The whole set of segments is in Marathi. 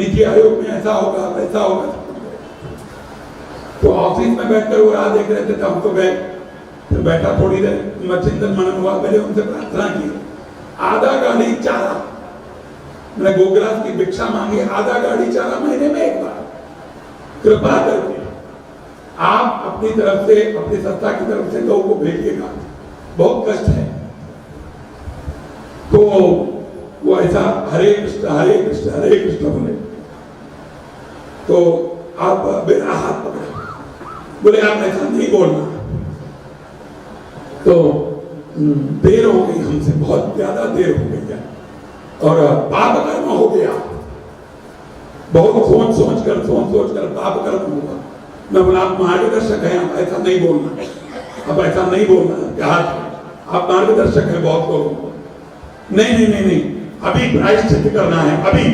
नीति आयोग में ऐसा होगा, वैसा होगा। तो ऑफ़िस में बैठकर वो राह देख रहे थे तो हम तो गए फिर बैठा थोड़ी देर चिंतन मनन हुआ पहले उनसे प्रार्थना की। आधा गाड़ी चारा। मैंने गोग्रास की भिक्षा मांगी, आधा गाड़ी चारा महीने में एक बार। कृपा करके आप अपनी तरफ़ से, अपनी सत्ता की तरफ़ से गौ को भेजिएगा। बहुत कष्ट है। तो वो ऐसा हरे कृष्ण हरे कृष्ण हरे कृष्ण बोले। तो आप मेरा हाथ पकड़े। बोले आप ऐसा नहीं बोलना। तो हम्म, देर हो गई हमसे बहुत ज़्यादा देर हो गई है। और पाप कर्म हो गया। बहुत सोच सोच कर सोच सोच कर पाप कर्म हुआ। मैं बोला आप मार्गदर्शक हैं आप ऐसा नहीं बोलना। आप ऐसा नहीं बोलना क्या आप मार्गदर्शक हैं बहुत लोगों नहीं नहीं नहीं नहीं अभी प्रायश्चित करना है अभी।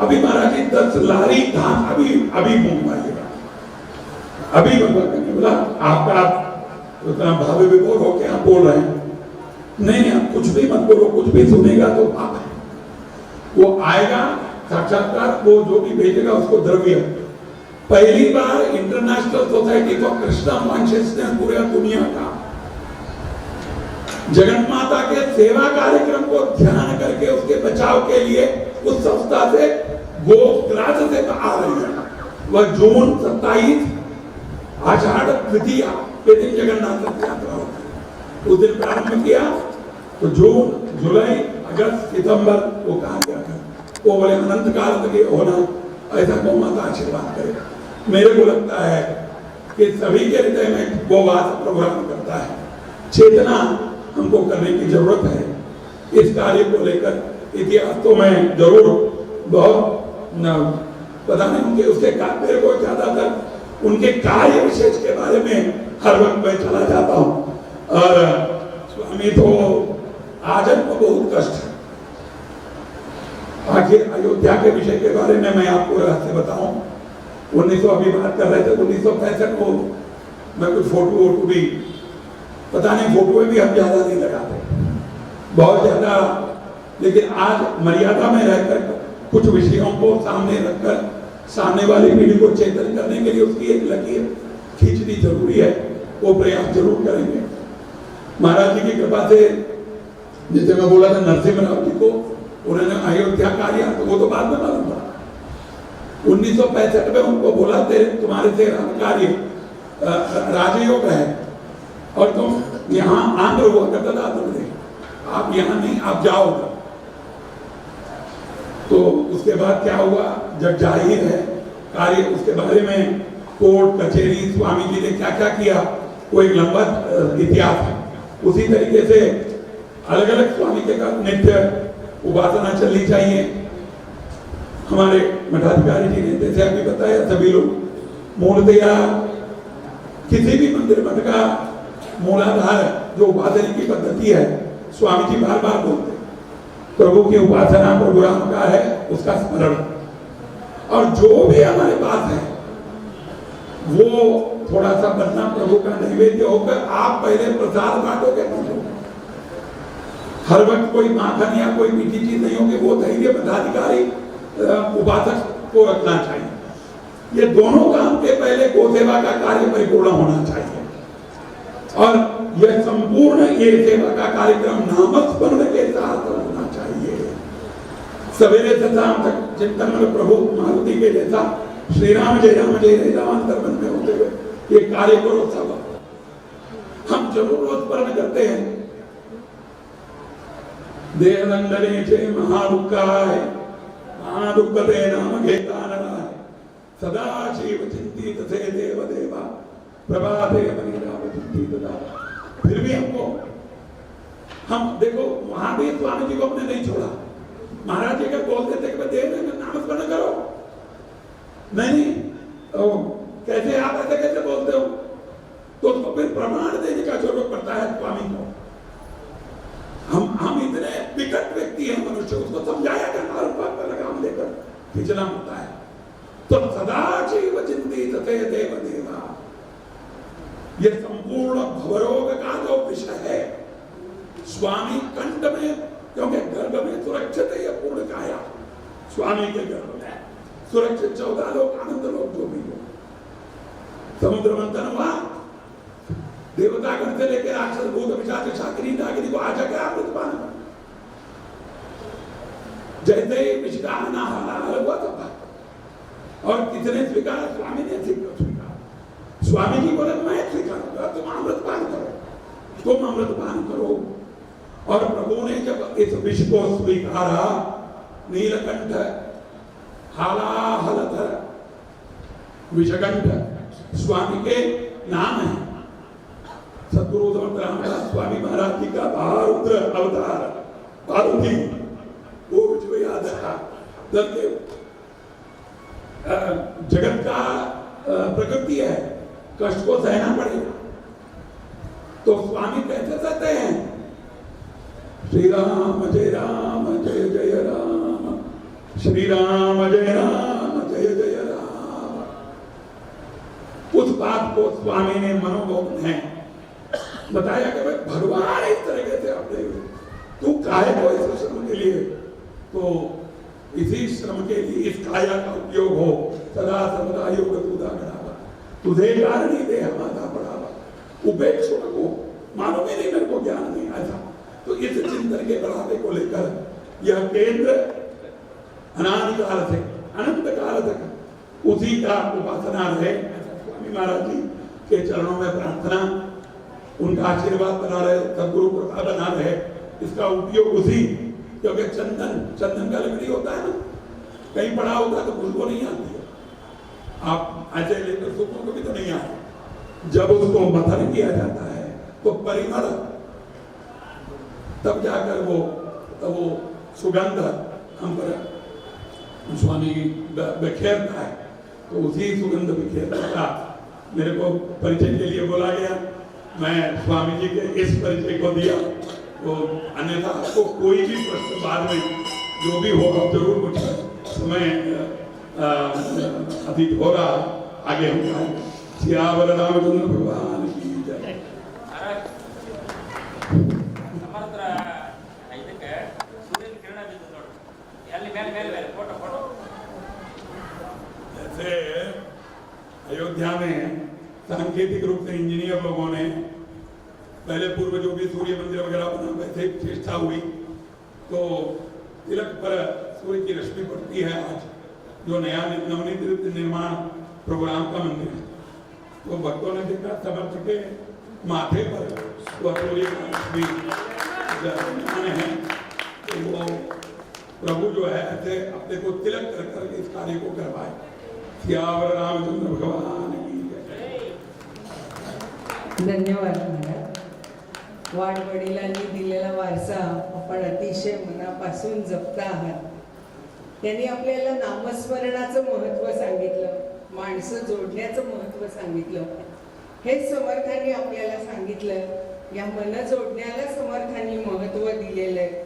अभी महाराज जी दस लारी धान अभी अभी घूमाइएगा अभी भगवान ने बोला, आपका उतना भाव विभोर हो के आप बोल रहे हैं। नहीं नहीं, आप कुछ भी मत बोलो, कुछ भी सुनेगा तो है। वो आएगा, साक्षात्कार, वो जो भी भेजेगा, उसको द्रव्य। पहली बार international society for Krishna consciousness पूरे दुनिया का जगन माता के सेवा कार्यक्रम को ध्यान करके उसके बचाव के लिए उस संस्था से गोग्रास से आ रही है। वह जून सत्ताईस, आषाढ़ द्वितीया के दिन जगन्नाथ रथ यात्रा होती है उस दिन प्रारंभ किया तो जून, जुलाई, अगस्त, सितंबर, वो कहा गया था। वो बोले, अनंत काल तक होना, ऐसा गौ माता आशीर्वाद करे मेरे को लगता है कि सभी के हृदय में गोवास प्रोग्राम करता है। चेतना हमको करने की ज़रूरत है। इस कार्य को लेकर इतिहास तो मैं ज़रूर बहुत पता नहीं उनके उसके का- मेरे को ज़्यादातर उनके कार्य विशेष के बारे में हर वक्त मैं चला जाता हूँ। और स्वामी तो आजन को बहुत कष्ट है। आखिर अयोध्या के विषय के बारे में मैं आपको रहस्य बताऊँ। उन्नीस सौ अभी बात कर रहे थे, उन्नीस सौ पैंसठ को मैं कुछ फ़ोटो वोटो भी, पता नहीं फ़ोटो में भी हम ज़्यादा नहीं लगाते। बहुत ज़्यादा लेकिन आज मर्यादा में रहकर कुछ विषयों को सामने रखकर, सामने वाली पीढ़ी को चेतन करने के लिए उसकी एक लकीर खींचनी ज़रूरी है, वो प्रयास ज़रूर करेंगे। महाराज जी की कृपा से जैसे मैं बोला था नरसिंह राव जी को, उन्होंने अयोध्या कार्य तो वो तो बाद में मालूम था उन्नीस सौ पैंसठ में उनको बोला, तेरे, तुम्हारे से कार्य राजयोग है, और तुम यहाँ आंध्र हुआ करता था आप यहाँ नहीं, आप जाओ। तो उसके बाद क्या हुआ? जब ज़ाहिर है, कार्य उसके बारे में कोर्ट, कचहरी, स्वामी जी ने क्या क्या? किया वो एक लंबा इतिहास है। उसी तरीके से अलग अलग स्वामी के का नित्य उपासना चलनी चाहिए। हमारे मठाधिकारी जी ने जैसे अभी बताया, सभी लोग। मूलतया किसी भी मंदिर मठ का मूलाधार, जो उपासना की पद्धति है, स्वामी जी बार बार बोलते प्रभु की उपासना प्रभु राम का है, उसका स्मरण। और जो भी हमारे पास है, वो थोड़ा सा बनना प्रभु का नैवेद्य होकर आप पहले प्रसाद बांटोगे नहीं हर वक्त कोई माखन या कोई मीठी चीज़ नहीं होगी, वो धैर्य पदाधिकारी उपासक को रखना चाहिए। ये दोनों काम के पहले गो सेवा का कार्य परिपूर्ण होना चाहिए। और यह संपूर्ण ये सेवा का कार्यक्रम नामस्मरण के साथ चाहिए सवेरे से शाम तक चिंतन में प्रभु मारुति के जैसा श्री राम जय राम जय जय राम अंतर मन में होते हुए ये कार्य करो सब। हम ज़रूर स्मरण करते हैं। देहदंडने चे नाम सदा शिव देव देवा प्रभाते। फिर भी हमको, हम देखो महावीर स्वामी जी को हमने नहीं छोड़ा। महाराज जी का बोल देते कि देव में नाम स्मरण करो। नहीं ओ, कैसे आप ऐसे कैसे बोलते हो? तो उसको फिर प्रमाण देने का ज़रूरत पड़ता है स्वामी को। हम हम इतने विकट व्यक्ति हैं मनुष्य उसको समझाया करना और पर लगाम देकर खींचना होता है तो सदा जीव चिंतित थे देव देवा ये संपूर्ण भवरोग का जो विषय है स्वामी कंठ में क्योंकि गर्भ में सुरक्षित है यह पूर्ण काया स्वामी के गर्भ में सुरक्षित चौदह लोग आनंद लोग जो भी हो समुद्र मंथन हुआ से लेकर राक्षस भूत विचार शाकरी नागिनी को आजा गया अमृतपान में जैसे ही का आना हालाल हुआ तब और किसने स्वीकारा, स्वामी ने स्वीकारा। स्वामी जी बोले, मैं स्वीकारूँगा तुम अमृतपान करो। तुम अमृतपान करो। और प्रभु ने जब इस विष को स्वीकारा, नीलकंठ हालाहलधर विषकंठ, स्वामी के नाम है। रामदास स्वामी महाराज जी का भारुद्र अवतार। पार्वती वो जो याद रहा जगत का प्रकृति है, कष्ट को सहना पड़ेगा। तो स्वामी कैसे रहते हैं? श्री राम जय राम, जय जय राम। श्री राम जय राम, जय जय राम। उस बात को स्वामी ने मनोभव में बताया कि भाई भगवान इस तरीके से अपने तू काहे को इस श्रम के लिए तो इसी श्रम के लिए इस काया का उपयोग हो, सदा सर्वदा योग तुदा बढ़ावा तुझे कारण ही दे, हमारा बढ़ावा। उपेक्ष को मानो मेरे मेरे को ज्ञान नहीं ऐसा तो इस चिंतन के बढ़ावे को लेकर यह केंद्र अनादिकाल से अनंत काल तक उसी का उपासना रहे। स्वामी महाराज जी के चरणों में प्रार्थना उनका आशीर्वाद बना रहे, सदगुरु कृपा बना रहे, इसका उपयोग उसी, क्योंकि चंदन चंदन का लकड़ी होता है ना। कहीं पड़ा होता है तो खुशबू नहीं आती है। आप ऐसे लेकर सुखों को भी तो नहीं आए जब उसको मथन किया जाता है तो परिमल, तब जाकर वो, तब वो सुगंध हम पर स्वामी बिखेरता है। तो उसी सुगंध बिखेरता मेरे को परिचय के लिए बोला गया। मैं स्वामी जी के इस परिचय को दिया तो अन्यथा आपको कोई भी प्रश्न बाद में जो भी हो आप ज़रूर पूछा समय अधिक हो रहा आगे हम जाए सियावर रामचंद्र भगवान की जय अयोध्या में सांकेतिक रूप से इंजीनियर लोगों ने पहले पूर्व जो भी सूर्य मंदिर वगैरह बना वैसे प्रतिष्ठा हुई तो तिलक पर सूर्य की रश्मि पड़ती है आज, जो नया नवनीत निर्माण प्रोग्राम का मंदिर है। तो भक्तों ने देखा समर्थ के माथे पर सूर्य का रश्मि है तो वो प्रभु जो है, ऐसे अपने को तिलक कर कर इस कार्य को करवाए। सियावर रामचंद्र भगवान। धन्यवाद महाराज वाडवडिलांनी दिलेला वारसा आपण अतिशय मनापासून जपता आहात. त्यांनी आपल्याला नामस्मरणाचं महत्त्व सांगितलं माणसं जोडण्याचं महत्त्व सांगितलं. हे समर्थांनी आपल्याला सांगितलं. या मन जोडण्याला समर्थांनी महत्त्व दिलेलं आहे.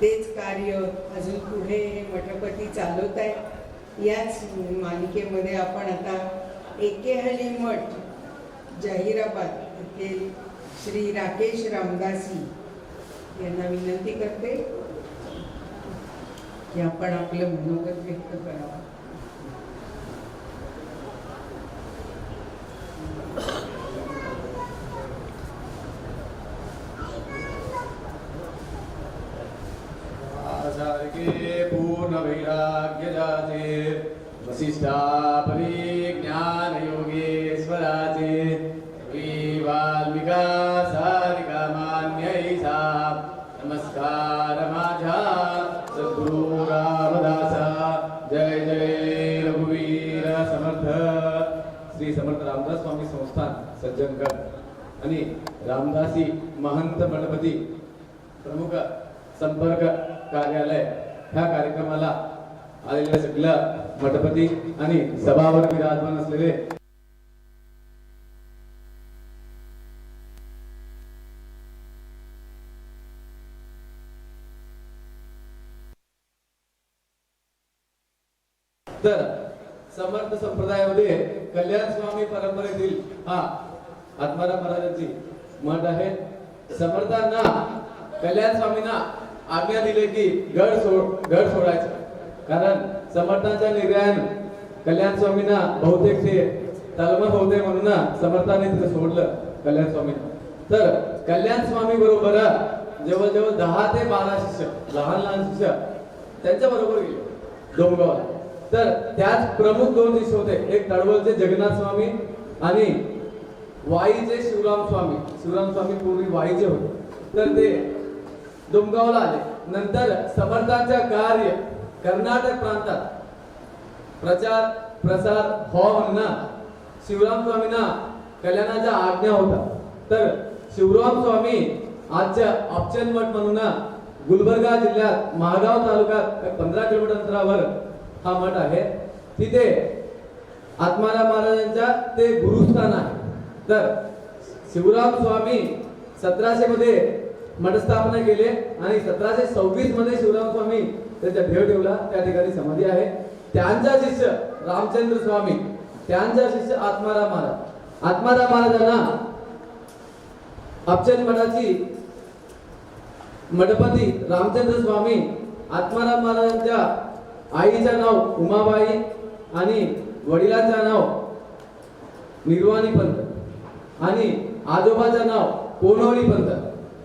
तेच कार्य अजून पुढे हे मठपती चालवत आहे याच मालिकेमध्ये आपण आता एकेहली मठ जाहिराबाद येथे श्री राकेश रामदासी यांना विनंती करते की आपण आपलं मनोगत व्यक्त करावं. श्री समर्थ रामदास स्वामी संस्थान सज्जनगड. आणि रामदासी महंत गणपती प्रमुख संपर्क कार्यालय ह्या कार्यक्रमाला आलेल्या सगळ्या मठपती आणि सभावर विराजमान असलेले तर समर्थ संप्रदायामध्ये कल्याण स्वामी परंपरेतील हा आत्माराम महाराजांची मठ आहे. समर्थांना कल्याण स्वामींना आज्ञा दिले की गड सोड गड सोडायचं. कारण समर्थांच्या निर्णयानं कल्याण स्वामींना बहुतेक ते तलमत होते म्हणून समर्थांनी सोडलं कल्याण स्वामींना. तर कल्याण स्वामी बरोबर जवळजवळ दहा ते बारा शिष्य लहान लहान शिष्य त्यांच्या बरोबर गेले. डोंगरावर तर त्याच प्रमुख दोन शिष्य होते. एक तळवलचे जगन्नाथ स्वामी आणि वाईचे शिवराम स्वामी. शिवराम स्वामी पूर्वी वाईचे होते. तर ते दुमगावला आले. नंतर समर्थांच्या कार्य कर्नाटक प्रांतात प्रचार प्रसार हो म्हणून शिवराम स्वामींना कल्याणाचा आज्ञा होता. तर शिवराम स्वामी आजच्या अपचन मठ म्हणून गुलबर्गा जिल्ह्यात महागाव तालुक्यात पंधरा किलोमीटर अंतरावर हा मठ आहे. तिथे आत्माराम महाराजांच्या ते गुरुस्थान आहे. तर शिवराम स्वामी सतराशे मध्ये मठस्थापना केली आणि सतराशे सव्वीसमध्ये शिवराम स्वामी त्याच्या भेट ठेवला. त्या ठिकाणी समाधी आहे. त्यांचा शिष्य रामचंद्र स्वामी त्यांचा शिष्य आत्माराम महाराज. आत्माराम महाराजांना अपचन मठाची मठपती रामचंद्र स्वामी आत्माराम महाराजांच्या आईचं नाव उमाबाई आणि वडिलांचं नाव निर्वाणी पंत. आणि आजोबाचं नाव कोणवली पंत.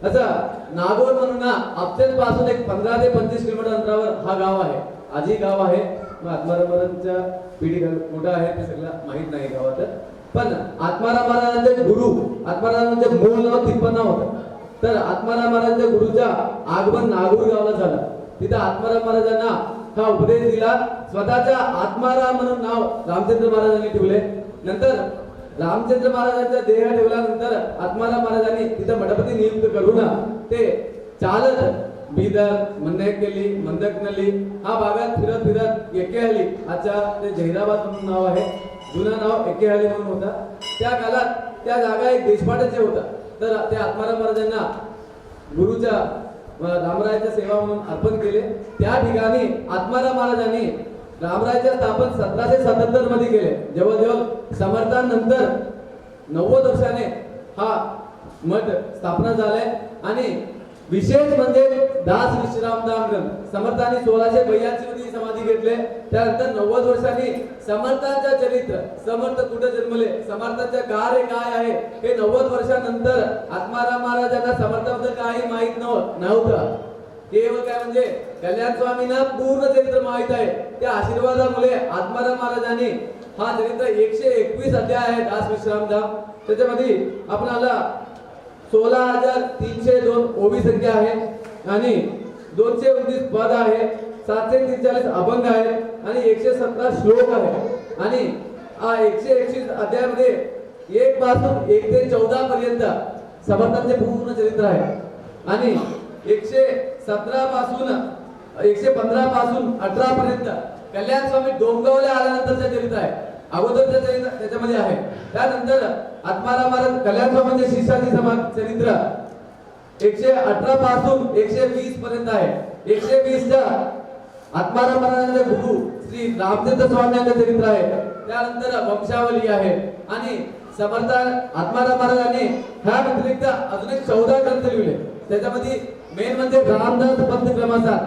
असं नागोर म्हणून ना अपचनपासून एक पंधरा ते पंचवीस किलोमीटर अंतरावर हा गाव आहे. आजही गाव आहे. मग आत्माराम पिढी मोठा आहे ते सगळं माहीत नाही गावात. पण आत्माराम महाराजांचे गुरु आत्मारामांचे मूळ नाव तिप्पन्न होतं. तर आत्माराम महाराजांच्या गुरुच्या आगमन नागूर गावाला झालं. तिथं आत्माराम महाराजांना हा उपदेश दिला. स्वतःच्या आत्माराम म्हणून नाव रामचंद्र महाराजांनी ठेवले. नंतर रामचंद्र महाराजांचा देह ठेवल्यानंतर आत्माराम महाराजांनी तिथं मठपती नियुक्त करून ते चालत बिदर मंदकेली मंदकनली हा भागात फिरत फिरत एकेहली आजच्या ते जहिराबाद म्हणून नाव आहे. जुनं नाव एकेहली म्हणून होता. त्या काळात त्या जागा एक देशपांडेचे होता. तर ते आत्माराम महाराजांना गुरुच्या रामरायाच्या सेवा म्हणून अर्पण केले. त्या ठिकाणी आत्माराम महाराजांनी रामरायाच्या स्थापन सतराशे सत्याहत्तरमध्ये केले. जवळजवळ समर्थानंतर नव्वद वर्षाने हा मठ स्थापना झालाय. आणि विशेष म्हणजे दास विश्रामधाम ग्रंथ. समर्थांनी सोळाशे बयाऐंशी मध्ये समाधी घेतले. त्यानंतर नव्वद वर्षांनी समर्थांच्या चरित्र समर्थ कुठे जन्मले समर्थांचे कार्य काय आहे हे नव्वद वर्षानंतर आत्माराम महाराजांना समर्थाबद्दल काही माहीत नव्हतं. केवळ काय म्हणजे कल्याण स्वामींना पूर्ण चरित्र माहीत आहे. त्या आशीर्वादामुळे आत्माराम महाराजांनी हा चरित्र एकशे एकवीस अध्याय आहे दास विश्रामधाम त्याच्यामध्ये आपल्याला सोळा हजार तीनशे दोन ओबी संख्या आहे आणि दोनशे उन्तीस पद आहे सातशे त्रेचाळीस अभंग आहे आणि एकशे सतरा श्लोक आहे. आणि हा एकशे एकशे अध्यायामध्ये एक पासून एक ते चौदा पर्यंत समर्थांचे पूर्ण चरित्र आहे. आणि एकशे सतरा पासून एकशे पंधरा पासून अठरा पर्यंत कल्याण स्वामी डोंगवल्या आल्यानंतरचं चरित्र आहे. अगोदर चरित्र त्याच्यामध्ये आहे. त्यानंतर आत्माराम महाराज कल्याण म्हणजे शिष्याची समान चरित्र एकशे अठरा पासून एकशे वीस पर्यंत आहे. एकशे वीसच्या आत्माराम महाराजांचे गुरु श्री रामचंद्र स्वामी यांचे चरित्र आहे. त्यानंतर वंशावली आहे. आणि समर्थ आत्माराम महाराजांनी ह्या व्यतिरिक्त अजून एक चौदा ग्रंथ लिहिले. त्याच्यामध्ये मेन म्हणजे रामदास पंथक्रमाचा.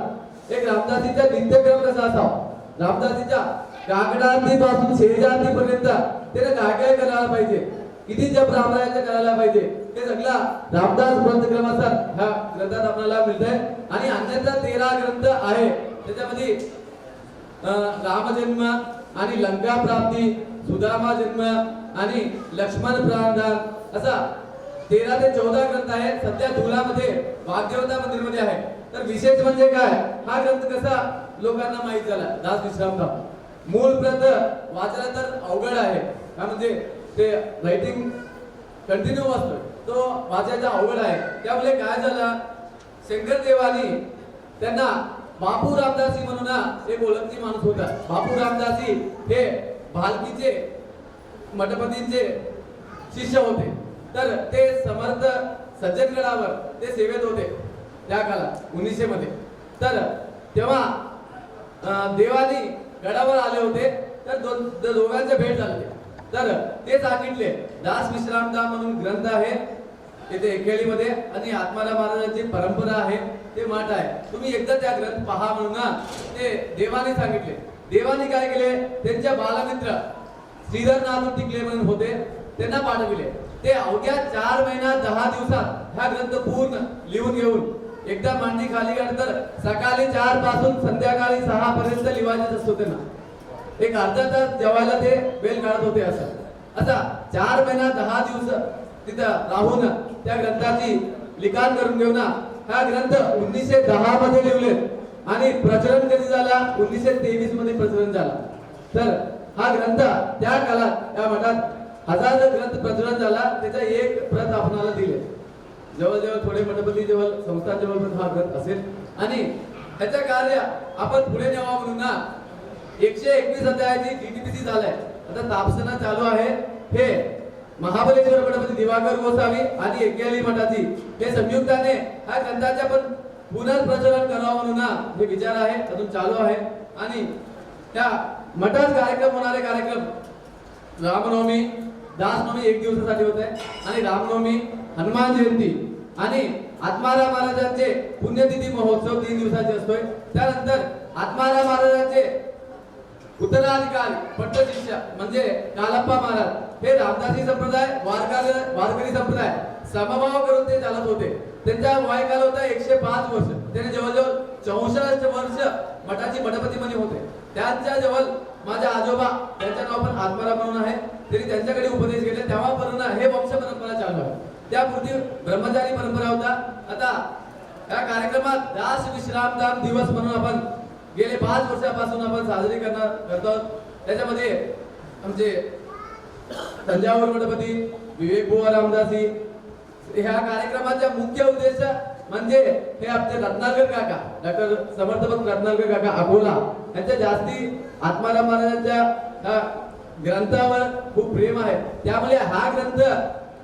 एक रामदासीचा नित्यक्रम कसा असावा? रामदासीच्या काकडार्थी शेजारतीपर्यंत त्याला त्याने काय काय करायला पाहिजे. किती जप रामरायाचं करायला पाहिजे. ते सगळा रामदास ग्रंथ ह्या ग्रंथात आपल्याला मिळत आहे आणि अन्यथा तेरा ग्रंथ आहे. त्याच्यामध्ये रामजन्म आणि लंका प्राप्ती सुदामा जन्म आणि लक्ष्मण प्राणदान. असा तेरा ते चौदा ग्रंथ आहे सध्या धुलामध्ये वाद्यवता मंदिरमध्ये आहे. तर विशेष म्हणजे काय? हा ग्रंथ कसा लोकांना माहीत झाला? दास विश्रामराव मूळ प्रत वाचायला तर अवघड आहे. काय म्हणजे ते रायटिंग कंटिन्यू वाचतो तो वाचायचा अवघड आहे. त्यामुळे काय झालं? शंकर देवानी त्यांना बापू रामदासी म्हणून एक ओळखती माणूस होता. बापू रामदासी हे भालकीचे मठपतींचे शिष्य होते. तर ते समर्थ सज्जनगडावर ते सेवेत होते. त्या काळात उन्नीसशे मध्ये. तर तेव्हा देवानी गडावर आले होते तर दोन दोघांचे भेट झाले तर ते सांगितले दास विश्रामदा म्हणून ग्रंथ आहे येथे एकेळीमध्ये आणि आत्माराम महाराजांची परंपरा आहे ते मठ आहे. तुम्ही एकदा त्या ग्रंथ पहा म्हणून ना ते देवाने सांगितले. देवाने काय केले? त्यांच्या बालमित्र श्रीधरनाथ टिकले म्हणून होते त्यांना पाठविले. ते अवघ्या चार महिना दहा दिवसात हा ग्रंथ पूर्ण लिहून घेऊन एकदा मांडी खाली काढतर सकाळी चारपासून संध्याकाळी सहा पर्यंत लिवायचे असतो त्यांना. एक अर्धा तास जेवायला ते वेळ काढत होते असं. आता चार महिना दहा दिवस तिथं राहून त्या ग्रंथाची लिखाण करून घेऊन हा ग्रंथ उन्नीसशे दहा मध्ये लिहिले. आणि प्रचलन कधी झाला? उन्नीसशे तेवीसमध्ये प्रचलन झाला. तर हा ग्रंथ त्या काळात त्या मठात हजार ग्रंथ प्रचलन झाला. त्याचा एक प्रत आपणाला दिले. जवळजवळ थोडे मंडपती जवळ संस्था जवळ हा ग्रंथ असेल. आणि ह्याचं कार्य आपण पुढे न्यावा म्हणून ना एकशे एकवीस अध्यायाची डीटीपीसी झालाय. आता तापसना चालू आहे. हे महाबलेश्वर मठामध्ये दिवाकर गोसावी आणि एकेली मठाची हे संयुक्ताने हा ग्रंथाच्या पण पुनर्प्रचलन करावं म्हणून ना हे विचार आहे. अजून चालू आहे. आणि त्या मठात कार्यक्रम होणारे कार्यक्रम रामनवमी दासनवमी एक दिवसासाठी होत आहे आणि रामनवमी हनुमान जयंती. आणि आत्माराम महाराजांचे पुण्यतिथी महोत्सव तीन दिवसाचे असतोय. त्यानंतर आत्माराम महाराजांचे उत्तराधिकारी पट्टशिष्य म्हणजे कालप्पा महाराज हे रामदासी संप्रदाय वारकरी वारकरी संप्रदाय समभाव करून ते चालत होते. त्यांचा वयकाल होता एकशे पाच वर्ष. त्याने जवळजवळ चौसष्ट वर्ष मठाची मठपतीमध्ये होते. त्यांच्या जवळ माझ्या आजोबा त्यांचं नाव पण आत्माराम म्हणून आहे. त्यांनी त्यांच्याकडे उपदेश घेतले. तेव्हापर्यंत हे वंश परंपरा चालू आहे. त्यापूर्वी ब्रह्मचारी परंपरा होता. आता या कार्यक्रमात दास विश्रामदान दिवस म्हणून आपण गेले पाच वर्षापासून आपण साजरी करणार करतो त्याच्यामध्ये आमचे तंजावर गणपती विवेक बुवा रामदासी ह्या कार्यक्रमाचा मुख्य उद्देश म्हणजे हे आपले रत्नाकर काका डॉक्टर समर्थपण रत्नाकर काका अकोला यांच्या जास्ती आत्माराम महाराजांच्या ग्रंथावर खूप प्रेम आहे. त्यामुळे हा ग्रंथ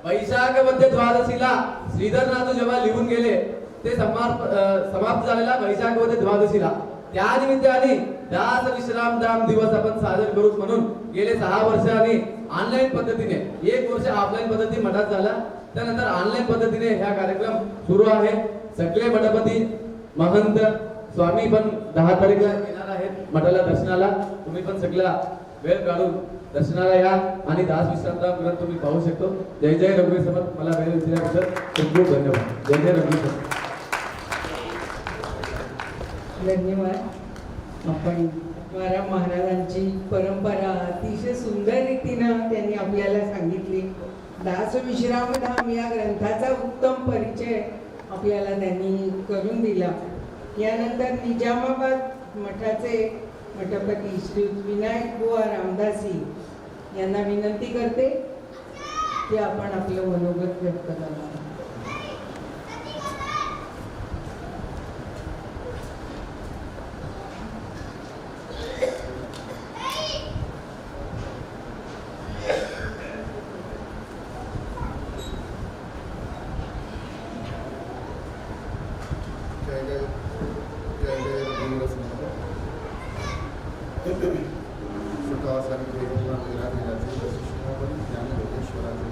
वैशाखमध्ये द्वादशीला श्रीधरनाथ जेव्हा लिहून गेले ते समाप्त समाप्त झालेला वैशाखमध्ये द्वादशीला. त्या निमित्ताने दास विश्राम दाम दिवस आपण साजरा करू म्हणून गेले सहा वर्ष ऑनलाईन पद्धतीने. एक वर्ष ऑफलाईन पद्धती मठात झाला. त्यानंतर ऑनलाईन पद्धतीने हा कार्यक्रम सुरू आहे. सगळे मठपती महंत स्वामी पण दहा तारीखला येणार आहेत मठाला दर्शनाला. तुम्ही पण सगळा वेळ काढून दर्शनाला या आणि दास विश्रामराम ग्रंथ तुम्ही पाहू शकतो. जय जय रघुवीर समर्थ मला वेळ दिल्याबद्दल खूप खूप धन्यवाद. जय जय रघुवीर समर्थ धन्यवाद. आपण तुकाराम महाराजांची परंपरा अतिशय सुंदर रीतीनं त्यांनी आपल्याला सांगितली. दास विश्रामधाम या ग्रंथाचा उत्तम परिचय आपल्याला त्यांनी करून दिला. यानंतर निजामाबाद मठाचे मठपती श्री विनायक बुवा रामदासी यांना विनंती करते की आपण आपलं मनोगत व्यक्त करावं जय जय जय जय रघुवीर समर्थ सुखासाठी वेगवेगळ्या विरागिराचे वशिष्ठापण ज्ञान योगेश्वराचे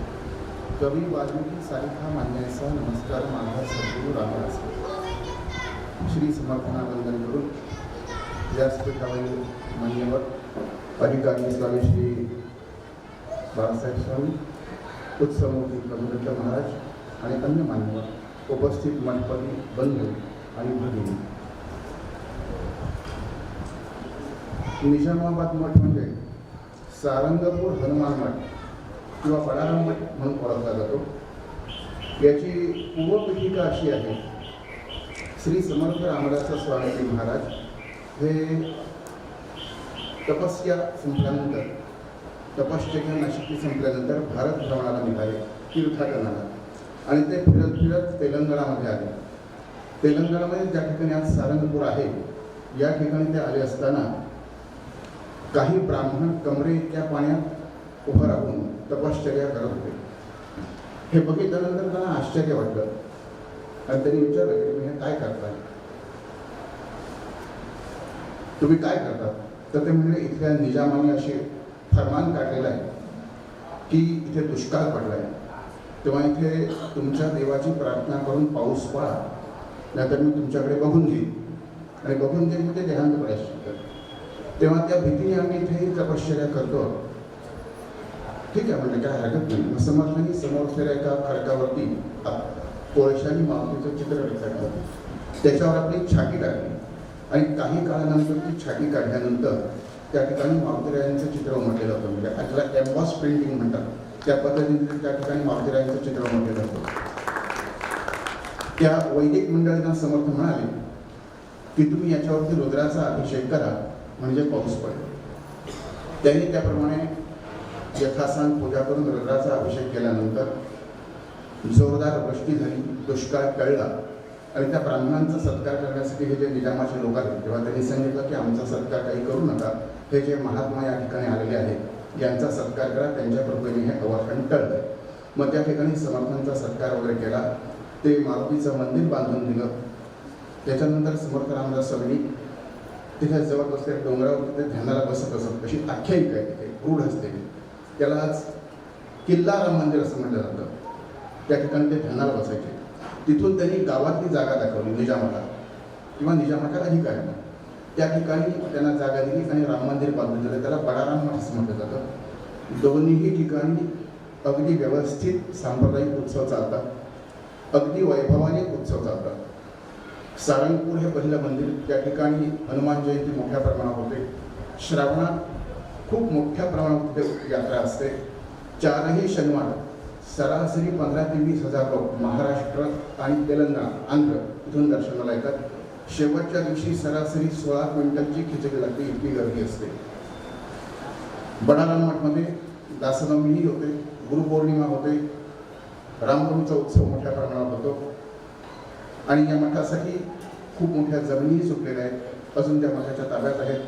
कवी वाल्मिकी सारिखा मान्याचा नमस्कार माझा सद्गुरू रामदास श्री समर्थनानंदन करून व्यासपीठावरील मान्यवर अधिकारी स्वामी श्री बाळासाहेब स्वामी उत्सवमूर्ती प्रभुदत्त महाराज आणि अन्य मान्यवर उपस्थित मंडपती बंधू आणि भगिनी. निजामाबाद मठ म्हणजे सारंगपूर हनुमान मठ किंवा बडाराम मठ म्हणून ओळखला जातो. याची पूर्वपीठिका अशी आहे. श्री समर्थ रामदास स्वामीजी महाराज हे तपस्या संपल्यानंतर तपश्चर्या नाशिकी संपल्यानंतर भारत भ्रमणाला निघाले तीर्थाटनाला. आणि ते फिरत फिरत तेलंगणामध्ये आले. तेलंगणामध्ये ज्या ठिकाणी आज सारंगपूर आहे या ठिकाणी ते आले असताना काही ब्राह्मण कमरे इतक्या पाण्यात उभं राहून तपश्चर्या करत होते. हे बघितल्यानंतर त्यांना आश्चर्य वाटलं. आणि त्यांनी विचारलं की तुम्ही हे काय करताय? तुम्ही काय करतात तर ते म्हणजे इथल्या निजामाने असे फरमान काढलेलं आहे की इथे दुष्काळ पडलाय. तेव्हा इथे तुमच्या देवाची प्रार्थना करून पाऊस पडा नाहीतर मी तुमच्याकडे बघून घेईन. आणि बघून घेईन ते देहांत प्रायश्चित्त तेव्हा त्या भीतीने आम्ही इथे तपश्चर्या करतो. ठीक आहे म्हणजे काय हरकत नाही? मग समर्थांनी समोरच्या एका खडकावरती कोळशाने मारुतीचं चित्र रेखाटलं त्याच्यावर आपली छाटी टाकली आणि काही काळानंतर ती छाटी काढल्यानंतर त्या ठिकाणी मारुतीरायांचं चित्र उमटलेलं होतं. म्हणजे त्याला एम्बॉस प्रिंटिंग म्हणतात. त्या पद्धतीने त्या ठिकाणी मारुतीरायांचं चित्र उमटलेलं होतं. त्या वैदिक मंडळींना समर्थ म्हणाले की तुम्ही याच्यावरती रुद्राचा अभिषेक करा म्हणजे पाऊस पडेल. त्यांनी त्याप्रमाणे यथासांग पूजा करून रुद्राचा अभिषेक केल्यानंतर जोरदार वृष्टी झाली दुष्काळ टळला. आणि त्या ब्राह्मणांचा सत्कार करण्यासाठी हे जे निजामाचे लोक आले तेव्हा त्यांनी सांगितलं की आमचा सत्कार काही करू नका. हे जे महात्मा या ठिकाणी आलेले आहेत यांचा सत्कार करा त्यांच्या कृपेने हे अवर्षण टळलं मग त्या ठिकाणी समर्थांचा सत्कार वगैरे केला. ते मारुतीचं मंदिर बांधून दिलं. त्याच्यानंतर समर्थ रामदास स्वामी तिथे जवळ बसले डोंगरावर ते ध्यानाला बसत असत अशी आख्यायिका आहे तिथे रूढ असते त्याला आज किल्ला राम मंदिर असं म्हटलं जातं. त्या ठिकाणी ते ध्यानाला बसायचे. तिथून त्यांनी गावातली जागा दाखवली निजामाला. किंवा निजामाच्या अधिकाऱ्यांना. त्या ठिकाणी त्यांना जागा दिली आणि राम मंदिर बांधून दिलं. त्याला बडाराम मठ असं म्हटलं जातं. दोन्हीही ठिकाणी अगदी व्यवस्थित सांप्रदायिक उत्सव चालतात. अगदी वैभवाने उत्सव चालतात. सारंगपूर हे पहिलं मंदिर. त्या ठिकाणी हनुमान जयंती मोठ्या प्रमाणात होते. श्रावणात खूप मोठ्या प्रमाणात तिथे यात्रा असते. चारही शनिवार सरासरी पंधरा ते वीस हजार लोक महाराष्ट्र आणि तेलंगणा आंध्र इथून दर्शनाला येतात. शेवटच्या दिवशी सरासरी सोळा क्विंटलची खिचडी लागते इतकी गर्दी असते. बडाराम मठमध्ये दासनवमीही होते गुरुपौर्णिमा होते रामनवमीचा उत्सव मोठ्या प्रमाणात होतो. आणि या मठासाठी खूप मोठ्या जमिनीही सुटलेल्या आहेत. अजून त्या मठाच्या ताब्यात आहेत.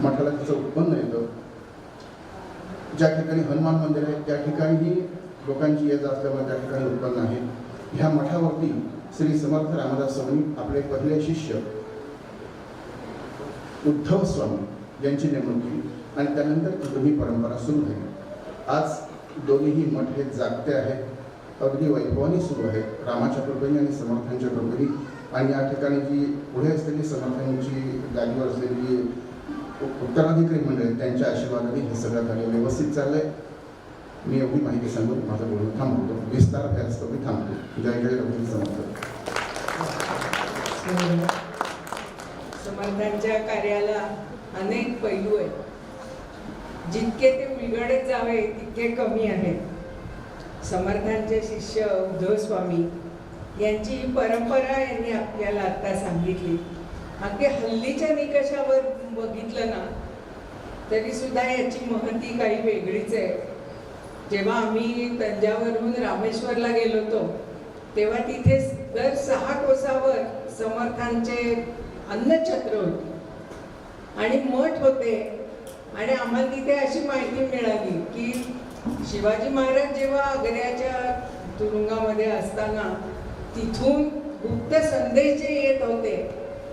मठाला त्याचं उत्पन्न येतं. ज्या ठिकाणी हनुमान मंदिर आहे त्या ठिकाणीही लोकांची येत असल्यामुळे त्या ठिकाणी उत्पन्न आहे. ह्या मठावरती श्री समर्थ रामदास स्वामी आपले पहिले शिष्य उद्धव स्वामी यांची नेमणूक केली आणि त्यानंतर तिथूनही दोन्ही परंपरा सुरू झाली. आज दोन्हीही मठ हे जागते आहेत. अगदी वैभवानी सुरू आहेत. रामाच्या कृपेने आणि समर्थांच्या कृपेने. आणि या ठिकाणी जी पुढे असलेली समर्थांची जागेवर असलेली उत्तराधिकारी मंडळी त्यांच्या आशीर्वादाने हे सगळं कार्य व्यवस्थित चाललंय. मी एवढी माहिती सांगून माझं बोलणं थांबवतो. विस्तार व्हायचं मी थांबतो. जय जय रघुवीर समर्थ समर्थांच्या कार्याला अनेक पैलू आहेत. जितके ते उलगडत जावे तितके कमी आहेत. समर्थांचे शिष्य उद्धव स्वामी यांची ही परंपरा यांनी आपल्याला आता सांगितली. अगदी हल्लीच्या निकषावर बघितलं ना तरी सुद्धा याची महती काही वेगळीच आहे. जेव्हा आम्ही तंजावरहून रामेश्वरला गेलो होतो तेव्हा तिथे दर सहा कोसावर समर्थांचे अन्नछत्र होते. आणि मठ होते. आणि आम्हाला तिथे अशी माहिती मिळाली की शिवाजी महाराज जेव्हा आग्र्याच्या तुरुंगामध्ये असताना तिथून गुप्त संदेश जे येत होते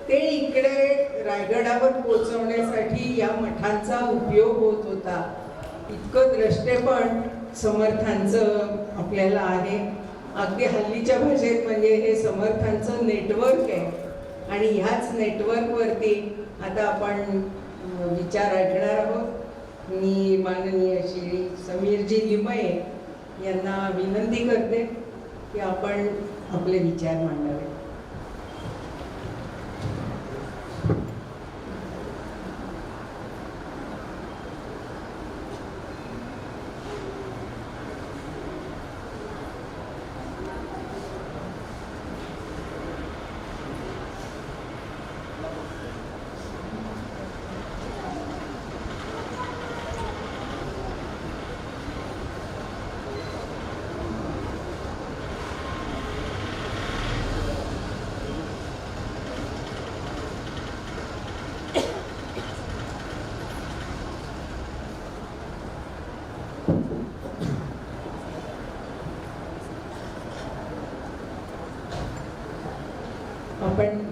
ते इकडे रायगडावर पोचवण्यासाठी या मठांचा उपयोग होत होता. इतकं द्रष्टेपण समर्थांचं आपल्याला आहे. अगदी हल्लीच्या भाषेत म्हणजे हे समर्थांचं नेटवर्क आहे. आणि ह्याच नेटवर्कवरती आता आपण विचार ऐकणार आहोत. मी माननीय श्री समीरजी लिमये यांना विनंती करते की आपण आपले विचार मांडावे happened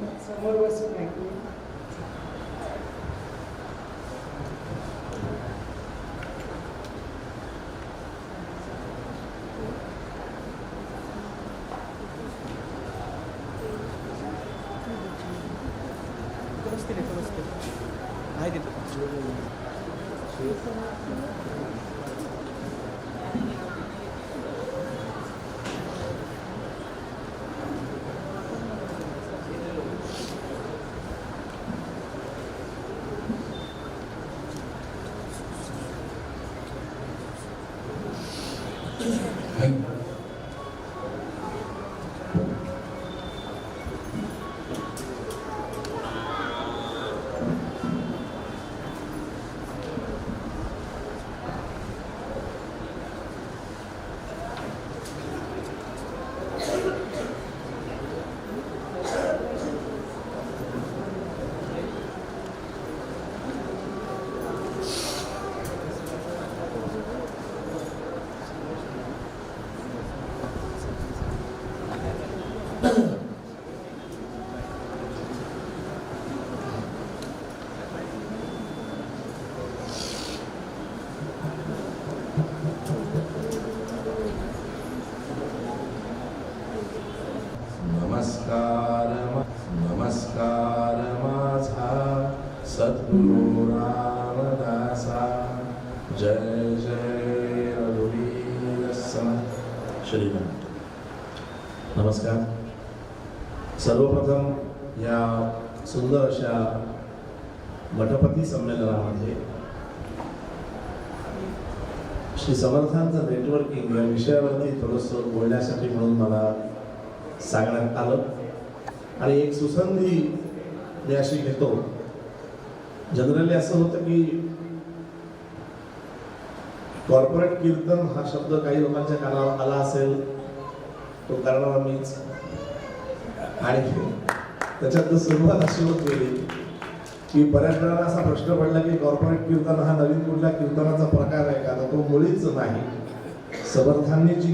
जय जय रघुवीर सम नमस्कार सर्वप्रथम या सुंदर अशा मठपती संमेलनामध्ये श्री समर्थांचं नेटवर्किंग या विषयावरती थोडंसं बोलण्यासाठी म्हणून मला सांगण्यात आलं आणि एक सुसंधी मी अशी घेतो जनरली असं होतं की कॉर्पोरेट कीर्तन हा शब्द काही लोकांच्या कानावर आला असेल तो करणारा मीच. आणि त्याच्यात सुरुवात अशी होत गेली की बऱ्याच जणांना असा प्रश्न पडला की कॉर्पोरेट कीर्तन हा नवीन कुठल्या कीर्तनाचा प्रकार आहे का? तर तो मुळीच नाही. समर्थांनी जी